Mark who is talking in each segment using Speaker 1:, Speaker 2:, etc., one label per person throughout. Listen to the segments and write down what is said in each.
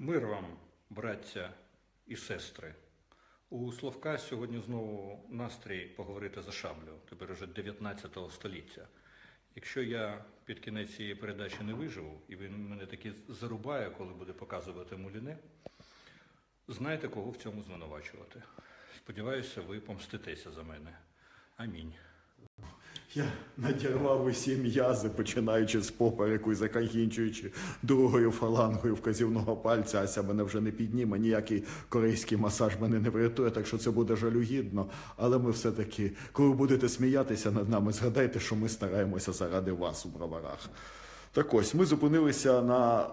Speaker 1: Мир вам, браття і сестри. У Словка сьогодні знову настрій поговорити за шаблю, тепер уже 19 століття. Якщо я під кінець цієї передачі не виживу, і він мене таки зарубає, коли буде показувати муліне, знаєте, кого в цьому звинувачувати. Сподіваюся, ви помститеся за мене. Амінь.
Speaker 2: Я надірвав усі м'язи, починаючи з попереку і закінчуючи другою фалангою вказівного пальця. Ася мене вже не підніме, ніякий корейський масаж мене не врятує, так що це буде жалюгідно. Але ми все-таки, коли будете сміятися над нами, згадайте, що ми стараємося заради вас у броварах. Так ось, ми зупинилися на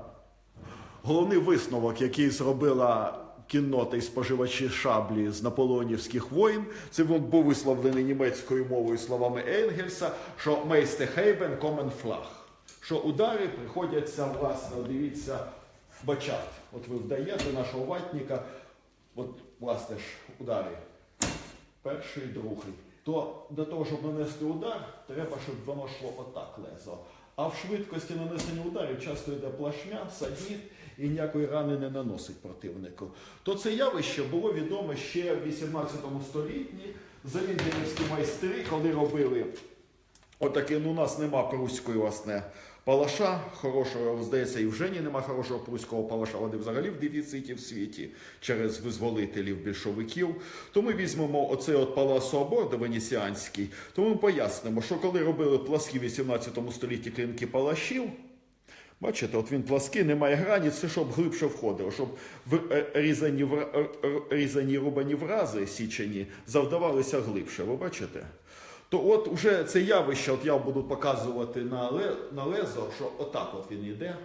Speaker 2: головний висновок, який зробила кіннота і споживачі шаблі з наполеонівських воїн. Це він був висловлений німецькою мовою словами Енгельса, що мейсте хейбен. Що удари приходяться, власне, дивіться, в бачат. От ви вдаєте нашого ватника, от, власне ж, удари. Перший, другий. То для того, щоб нанести удар, треба, щоб воно йшло отак лезо. А в швидкості нанесення ударів часто йде плашмя, садіт і ніякої рани не наносить противнику. То це явище було відоме ще в 18 столітті. Заліндинівські майстри, коли робили отаке, ну у нас нема пруської, власне, палаша хорошого, здається, і в Жені нема хорошого пруського палаша, вони взагалі в дефіциті в світі через визволителів більшовиків. То ми візьмемо оцей от палас Соборда венеціанський, то ми пояснимо, що коли робили пласкі в 18 столітті клинки палашів, Бачите, от він плаский, немає грані, це щоб глибше входило, щоб е, різані, різані рубані врази січені завдавалися глибше. Ви бачите? То от уже це явище, от я буду показувати на, на лезо, що отак от він йде,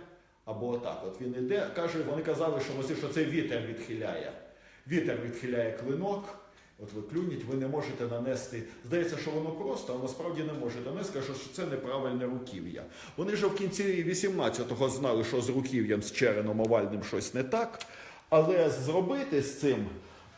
Speaker 2: або отак от він йде. Каже, вони казали, що, що це вітер відхиляє. Вітер відхиляє клинок. От ви клюніть, ви не можете нанести. Здається, що воно просто, а насправді не можете нанести, що це неправильне руків'я. Вони ж в кінці 18-го знали, що з руків'ям, з череном овальним щось не так, але зробити з цим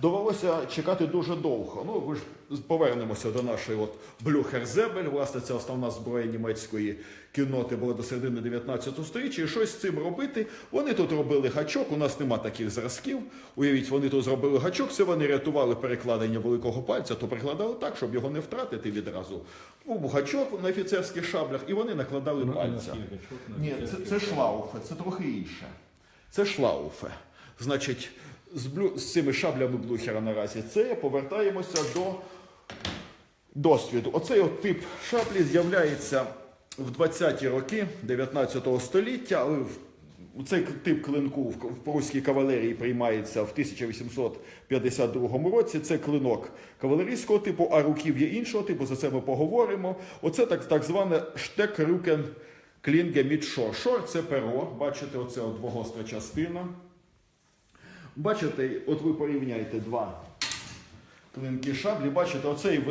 Speaker 2: довелося чекати дуже довго. Ну, ви ж повернемося до нашої от Блюхерзебель. Власне, це основна зброя німецької кінноти була до середини 19 століття. І щось з цим робити. Вони тут робили гачок. У нас нема таких зразків. Уявіть, вони тут зробили гачок. Це вони рятували перекладення великого пальця, то прикладали так, щоб його не втратити відразу. Був гачок на офіцерських шаблях, і вони накладали пальця. Ні, це, це шлауфе, це трохи інше. Це шлауфе. Значить, з, блю... з цими шаблями блухера наразі це повертаємося до досвіду. Оцей от тип шаблі з'являється в 20-ті роки 19 століття, але в- цей тип клинку в пруській кавалерії приймається в 1852 році. Це клинок кавалерійського типу, а руків'я іншого типу. За це ми поговоримо. Оце так, так зване штекрюкен клінге мідшор. Шор це перо. Бачите, оце от двогостра частина. Бачите, от ви порівняйте два клинки шаблі. Бачите, оцей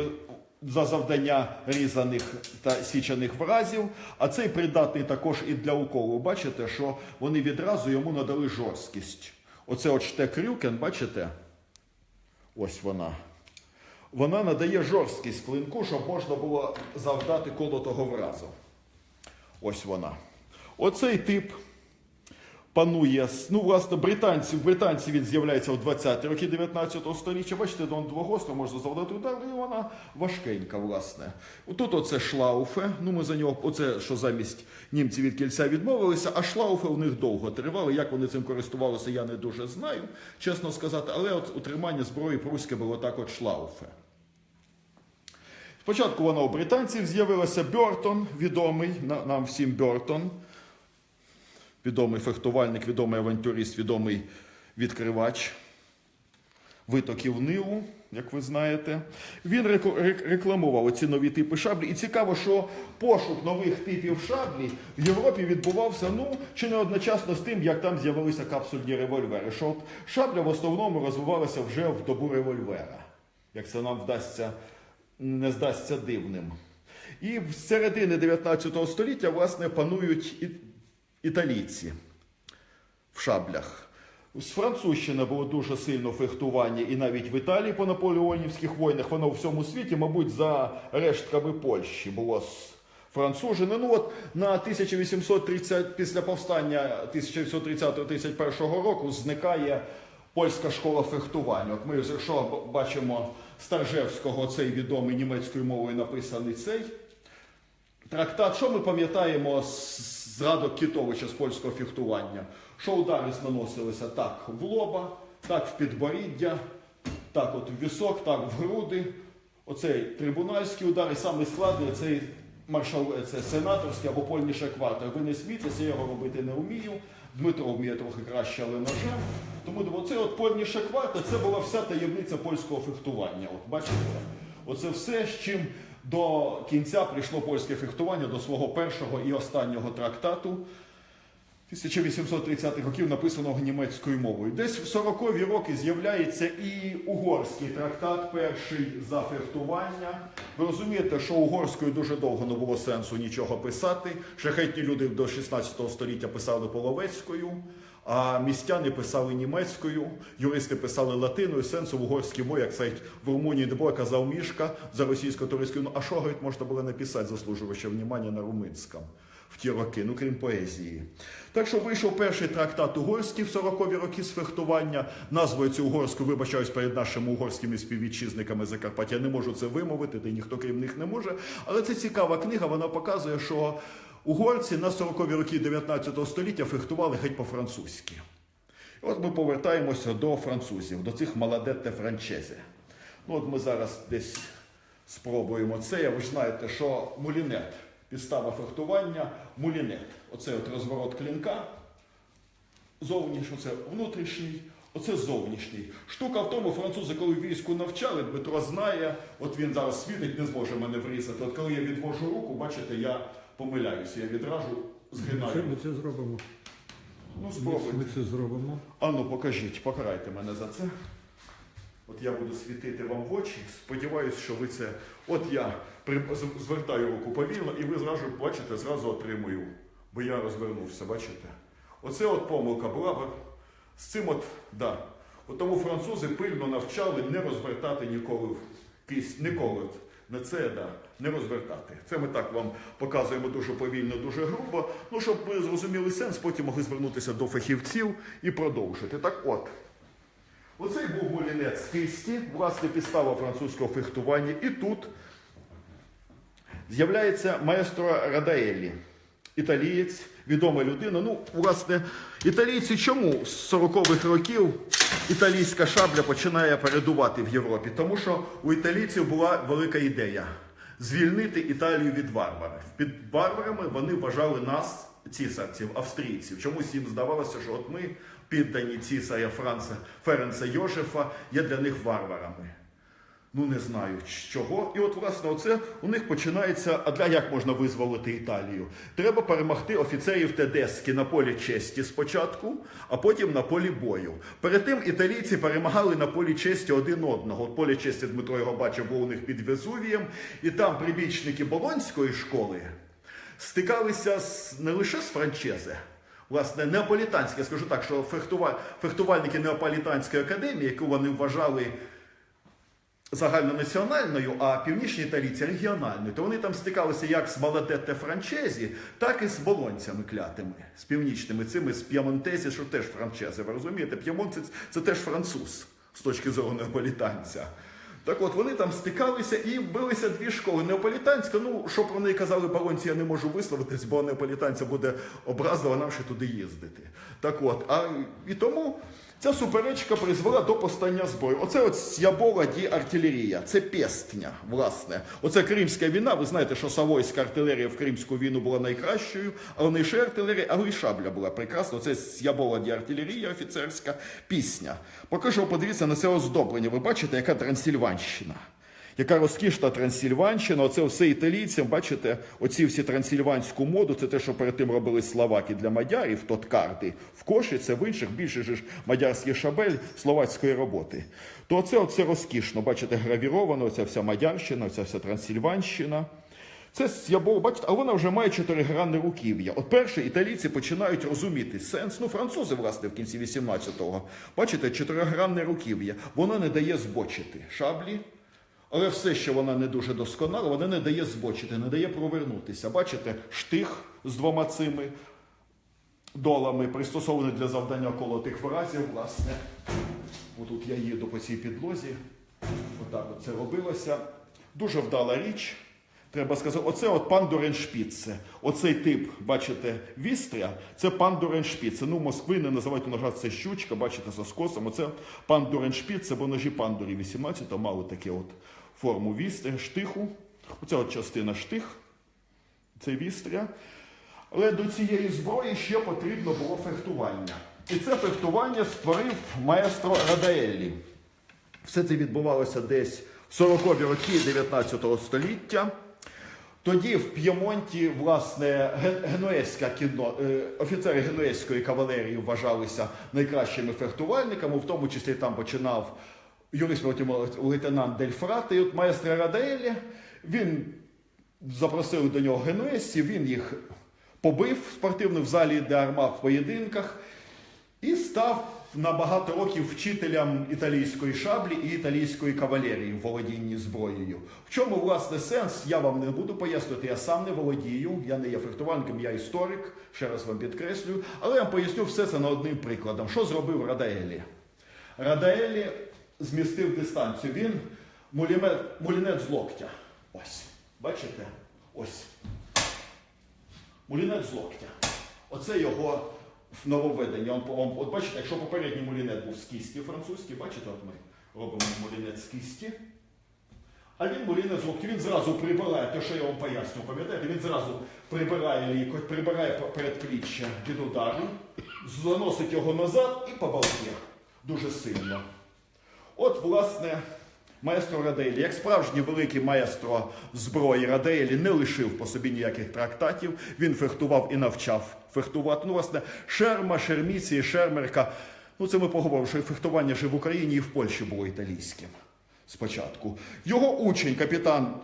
Speaker 2: за завдання різаних та січених вразів, а цей придатний також і для уколу. Бачите, що вони відразу йому надали жорсткість. Оце от штекрюкен, бачите? Ось вона. Вона надає жорсткість клинку, щоб можна було завдати колотого вразу. Ось вона. Оцей тип панує. Ну, власне, британці, британці він з'являється в 20-ті роки 19 століття. Бачите, він двогостро можна завдати удар, і вона важкенька, власне. Тут оце шлауфе. Ну, ми за нього, оце, що замість німців від кільця відмовилися, а шлауфе в них довго тривали. Як вони цим користувалися, я не дуже знаю, чесно сказати. Але от утримання зброї пруське було так от шлауфе. Спочатку вона у британців з'явилася Бьортон, відомий нам всім Бьортон відомий фехтувальник, відомий авантюрист, відомий відкривач витоків Нилу, як ви знаєте. Він рекламував ці нові типи шаблі. І цікаво, що пошук нових типів шаблі в Європі відбувався ну, чи не одночасно з тим, як там з'явилися капсульні револьвери. Що от шабля в основному розвивалася вже в добу револьвера, як це нам вдасться, не здасться дивним. І з середини 19 століття, власне, панують італійці в шаблях. З Французщини було дуже сильно фехтування, і навіть в Італії по наполеонівських війнах, воно у всьому світі, мабуть, за рештками Польщі було з францужини. Ну от на 1830, після повстання 1830-31 року зникає польська школа фехтування. От ми, якщо бачимо Старжевського, цей відомий німецькою мовою написаний цей трактат, що ми пам'ятаємо з зрадок Кітовича з польського фехтування? Що удари наносилися так в лоба, так в підборіддя, так от в вісок, так в груди. Оцей трибунальський удар, і самий складний цей маршал, це сенаторський або польніше квартер. Ви не смійтеся, я його робити не вмію. Дмитро вміє трохи краще, але ножем. Тому оце от польніше квартер, це була вся таємниця польського фехтування. От бачите, оце все, з чим до кінця прийшло польське фехтування до свого першого і останнього трактату. 1830-х років написаного німецькою мовою. Десь в 40-ві роки з'являється і угорський трактат, перший за фехтування. Ви розумієте, що угорською дуже довго не було сенсу нічого писати. Шляхетні люди до 16 століття писали половецькою, а містяни писали німецькою, юристи писали латиною, сенсу в угорській мові, як цей в Румунії не було, казав Мішка за російсько-турецькою. Ну а що, говорить, можна було написати, заслужуючи внимання на румунському? в ті роки, ну крім поезії. Так що вийшов перший трактат угорський в 40-ві роки з фехтування. Назвою цю угорську вибачаюсь перед нашими угорськими співвітчизниками Закарпаття. Я не можу це вимовити, де ніхто крім них не може. Але це цікава книга, вона показує, що угорці на 40-ві роки 19 століття фехтували геть по-французьки. От ми повертаємося до французів, до цих маладетте франчезе. Ну от ми зараз десь спробуємо це. Ви ж знаєте, що мулінет, підстава фехтування, мулінет. Оце от розворот клінка, зовнішній, оце внутрішній, оце зовнішній. Штука в тому, французи, коли війську навчали, Дмитро знає, от він зараз світить, не зможе мене врізати. От коли я відвожу руку, бачите, я помиляюся, я відражу,
Speaker 3: Це
Speaker 2: згинаю.
Speaker 3: ми це зробимо.
Speaker 2: Ну, спробуйте.
Speaker 3: Ми це зробимо.
Speaker 2: Ану, покажіть, покарайте мене за це. От я буду світити вам в очі. Сподіваюсь, що ви це. От я звертаю руку повільно, і ви зразу бачите, зразу отримую. Бо я розвернувся, бачите? Оце от помилка була. бо З цим от, да. От тому французи пильно навчали не розвертати ніколи кисть, ніколи. На це да, не розвертати. Це ми так вам показуємо дуже повільно, дуже грубо. Ну, щоб ви зрозуміли сенс, потім могли звернутися до фахівців і продовжити. Так от. Оцей був мулінець кисті, власне, підстава французького фехтування. І тут з'являється маестро Радаеллі, італієць, відома людина. Ну, власне, італійці чому з 40-х років італійська шабля починає передувати в Європі? Тому що у італійців була велика ідея звільнити Італію від варварів. Під варварами вони вважали нас, цісарців, австрійців. Чомусь їм здавалося, що от ми, піддані цісаря Франца Ференца Йошефа, є для них варварами. Ну не знаю чого. І от, власне, оце у них починається. А для як можна визволити Італію? Треба перемогти офіцерів Тедески на полі честі спочатку, а потім на полі бою. Перед тим італійці перемагали на полі честі один одного. От поле честі Дмитро його бачив, було у них під Везувієм, і там прибічники Болонської школи стикалися з, не лише з франчезе. Власне, неаполітанське, скажу так, що фехтува... фехтувальники Неаполітанської академії, яку вони вважали загальнонаціональною, а північні італійці регіональною, то вони там стикалися як з Маладетте Франчезі, так і з болонцями клятими, з північними цими, з П'ямонтесі, що теж франчези. Ви розумієте, П'ямонт це, теж француз з точки зору неаполітанця. Так от вони там стикалися і билися дві школи. Неаполітанська, ну що про неї казали балонці, я не можу висловитись, бо неаполітанця буде образливо нам ще туди їздити. Так от, а і тому ця суперечка призвела до постання зброї. Оце от С'ябола ді артилерія, це пестня, власне. Оце Кримська війна. Ви знаєте, що Савойська артилерія в Кримську війну була найкращою, але не ще артилерія, але й шабля була прекрасна. Це С'ябола ді артилерія, офіцерська пісня. Поки що подивіться на це оздоблення. Ви бачите, яка Трансильванщина. Яка розкішна Трансильванщина, оце все італійцям, бачите, оці всі трансильванську моду, це те, що перед тим робили словаки для мадярів, тоткарди, в коші, це в інших більше ж мадярський шабель словацької роботи. То оце, оце розкішно, бачите, гравіровано, оця вся мадярщина, оця вся Трансильванщина. Це я бачите, а вона вже має чотиригранне руків'я. От перші італійці починають розуміти сенс. Ну, французи, власне, в кінці 18-го. Бачите, чотиригранне руків'я. Воно не дає збочити шаблі. Але все, що вона не дуже досконала, вона не дає збочити, не дає провернутися. Бачите, штих з двома цими долами, пристосований для завдання колотих виразів, власне. Отут я їду по цій підлозі. Отак от це робилося. Дуже вдала річ. Треба сказати, оце от пан Дореншпіце. Оцей тип, бачите, вістря, це пан Дореншпіце. Ну, Москви не називають ножа, це щучка, бачите, за скосом. Оце пан Дореншпіце, бо ножі пандурі 18 мали таке от форму вістря, штиху. Оце от частина штих, це вістря. Але до цієї зброї ще потрібно було фехтування. І це фехтування створив маестро Радаеллі. Все це відбувалося десь в 40-ві роки 19 століття. Тоді в П'ємонті, власне, ген- генуезька кіно, е, офіцери генуезької кавалерії вважалися найкращими фехтувальниками, в тому числі там починав юрист лейтенант Дельфрат. І от маестро Радаелі, він запросили до нього генуезців, він їх побив спортивно в залі де арма в поєдинках і став на багато років вчителем італійської шаблі і італійської кавалерії в володінні зброєю. В чому власне сенс? Я вам не буду пояснювати, я сам не володію, я не є фехтувальником, я історик, ще раз вам підкреслюю, але я вам поясню все це на одним прикладом. Що зробив Радаелі? Радаелі змістив дистанцію. Він мулімет, мулінет з локтя. Ось. Бачите? Ось. Мулінет з локтя. Оце його нововведення. От бачите, якщо попередній мулінет був з кісті французький, бачите, от ми робимо мулінет з кісті. А він мулінет з локтя, він зразу прибирає, те, що я вам поясню, пам'ятаєте, він зразу прибирає лікоть, прибирає передпліччя від удару, заносить його назад і по. Дуже сильно. От, власне, маестро Раделі, як справжній великий маестро зброї Раделі, не лишив по собі ніяких трактатів. Він фехтував і навчав фехтувати. Ну, власне, шерма, шерміці, шермерка. Ну, це ми поговоримо, що фехтування і в Україні і в Польщі було італійським спочатку. Його учень, капітан,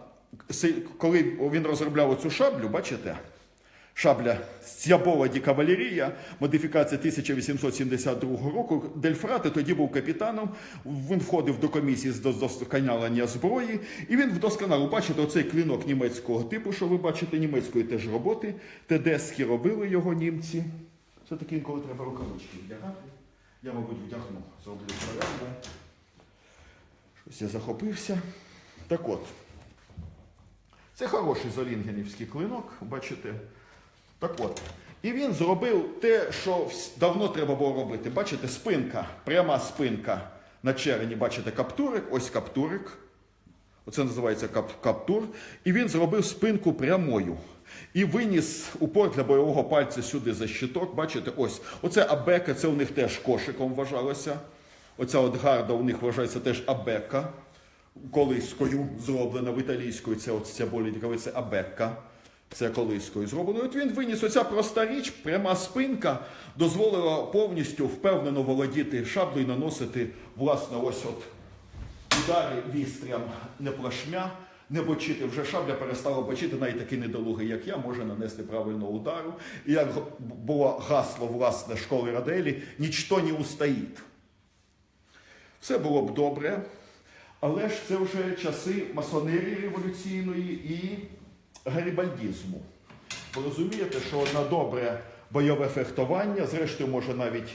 Speaker 2: коли він розробляв цю шаблю, бачите? Шабля Сябова ді кавалерія, модифікація 1872 року. Дельфрати тоді був капітаном. Він входив до комісії з вдосконалення зброї, і він вдосконалив. Бачите, оцей клинок німецького типу, що ви бачите, німецької теж роботи. Тедески робили його німці. Це таки інколи треба рукавички вдягати. Я, мабуть, вдягну, зроблю порядку. Щось я захопився. Так от. Це хороший золінгенівський клинок, бачите. Так от. І він зробив те, що давно треба було робити. Бачите, спинка, пряма спинка на черені, бачите, каптурик, ось каптурик. Оце називається кап- каптур. І він зробив спинку прямою. І виніс упор для бойового пальця сюди за щиток. Бачите, ось. Оце абека, це у них теж кошиком вважалося. Оця от гарда у них вважається теж абека. Колискою зроблена в італійською. Це от ця болітика, це абека. Це колискою зроблено. От він виніс оця проста річ, пряма спинка, дозволила повністю впевнено володіти шаблею і наносити, власне, ось от удари вістрям не плашмя, не бочити. Вже шабля перестала бочити, навіть такий недолугий, як я, може нанести правильно удару. І як було гасло власне школи Раделі, нічто не устоїть. Все було б добре, але ж це вже часи масонерії революційної і гарібальдізму. Ви розумієте, що на добре бойове фехтування, зрештою, може навіть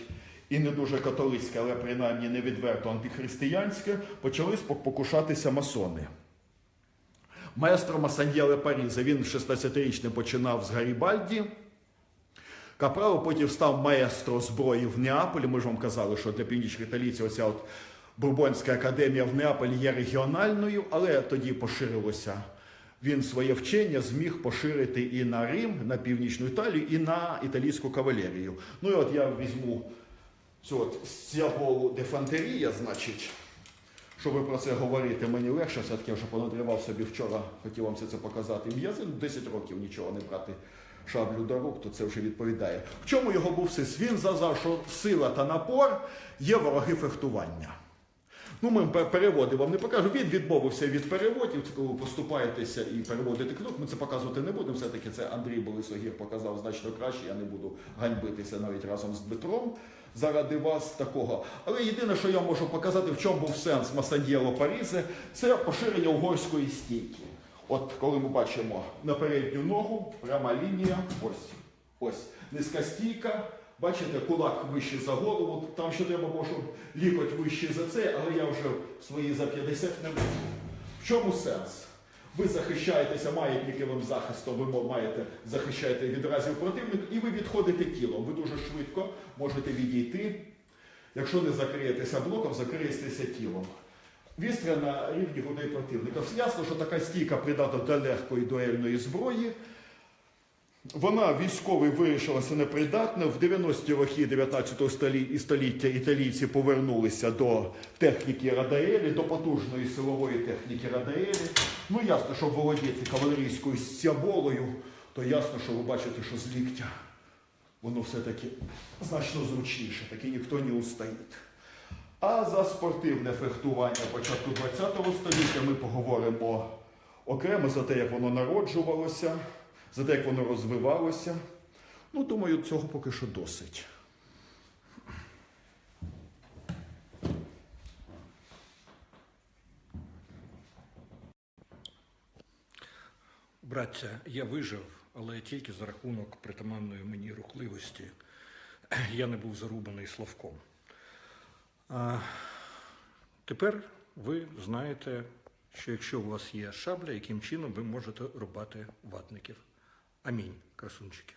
Speaker 2: і не дуже католицьке, але принаймні не відверто антихристиянське, почали покушатися масони. Маестро Масаньєле Паріза, він 16-річним починав з Гарібальді. Капрало потім став маестро зброї в Неаполі. Ми ж вам казали, що для північних італійців оця от Бурбонська академія в Неаполі є регіональною, але тоді поширилося. Він своє вчення зміг поширити і на Рим, на північну Італію, і на італійську кавалерію. Ну і от я візьму цю от Сіаголу де значить, щоб про це говорити, мені легше, все-таки я вже понадривав собі вчора, хотів вам все це показати. М'язин 10 років нічого не брати шаблю до рук, то це вже відповідає. В чому його був сис? Він зазав, що сила та напор є вороги фехтування. Ну, ми переводи вам не покажу. Він відмовився від переводів. Коли ви поступаєтеся і переводите книг. Ми це показувати не будемо. Все-таки це Андрій Болисогір показав значно краще. Я не буду ганьбитися навіть разом з Дмитром заради вас такого. Але єдине, що я можу показати, в чому був сенс Масаньєло Парізе, це поширення угорської стійки. От коли ми бачимо на передню ногу, пряма лінія, ось, ось, низька стійка. Бачите, кулак вищий за голову. Там ще треба було, щоб лікоть вищий за це, але я вже свої за 50 не можу. В чому сенс? Ви захищаєтеся маятниковим захистом, ви маєте захищаєте від разів противника, і ви відходите тілом. Ви дуже швидко можете відійти. Якщо не закриєтеся блоком, закриєтеся тілом. Вістря на рівні грудей противника. Ясно, що така стійка придатна до легкої дуельної зброї. Вона військовий вирішилася непридатна. В 90-ті роки 19 столі- століття італійці повернулися до техніки Радаелі, до потужної силової техніки Радаелі. Ну ясно, що володіти кавалерійською сяболою, то ясно, що ви бачите, що з ліктя воно все-таки значно зручніше, таки ніхто не устоїть. А за спортивне фехтування початку ХХ століття ми поговоримо окремо за те, як воно народжувалося, за те, як воно розвивалося. Ну, думаю, цього поки що досить.
Speaker 1: Браття, я вижив, але тільки за рахунок притаманної мені рухливості. Я не був зарубаний словком. А тепер ви знаєте, що якщо у вас є шабля, яким чином ви можете рубати ватників. Амінь, красунчики.